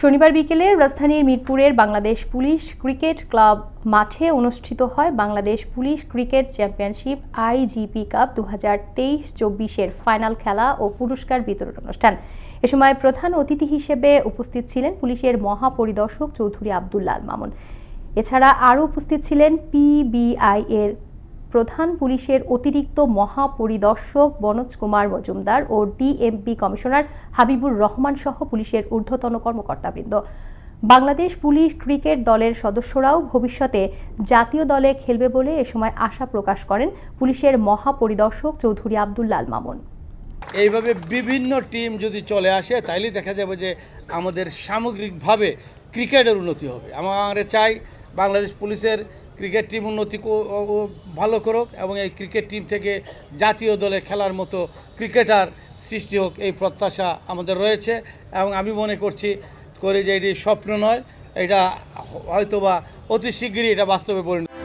শনিবার বিকেলে রাজধানীর মিরপুরের বাংলাদেশ পুলিশ ক্রিকেট ক্লাব মাঠে অনুষ্ঠিত হয় Bangladesh police cricket championship IGP cup দু হাজার তেইশ চব্বিশের ফাইনাল খেলা ও পুরস্কার বিতরণ অনুষ্ঠান। এ সময় প্রধান অতিথি হিসেবে উপস্থিত ছিলেন পুলিশের মহাপরিদর্শক চৌধুরী আবদুল্লাল মামুন। এছাড়া আরও উপস্থিত ছিলেন পিবিআই এর প্রধান পুলিশের অতিরিক্ত মহাপরিদর্শক বনোজ কুমার মজুমদার ও ডিএমপি কমিশনার হাবিবুর রহমান সহ পুলিশের ঊর্ধ্বতন কর্মকর্তাবৃন্দ। বাংলাদেশ পুলিশ ক্রিকেট দলের সদস্যরাও ভবিষ্যতে জাতীয় দলে খেলবে বলে এ সময় আশা প্রকাশ করেন পুলিশের মহাপরিদর্শক চৌধুরী আবদুল্লাল মামুন। এইভাবে বিভিন্ন টিম যদি চলে আসে তাইলে দেখা যাবে যে আমাদের সামগ্রিকভাবে ক্রিকেটের উন্নতি হবে। আমরা চাই বাংলাদেশ পুলিশের ক্রিকেট টিম উন্নতি ভালো করুক এবং এই ক্রিকেট টিম থেকে জাতীয় দলে খেলার মতো ক্রিকেটার সৃষ্টি হোক এই প্রত্যাশা আমাদের রয়েছে। এবং আমি মনে করছি করে যে এটি স্বপ্ন নয়, এটা হয়তোবা অতি শীঘ্রই এটা বাস্তবে পরিণত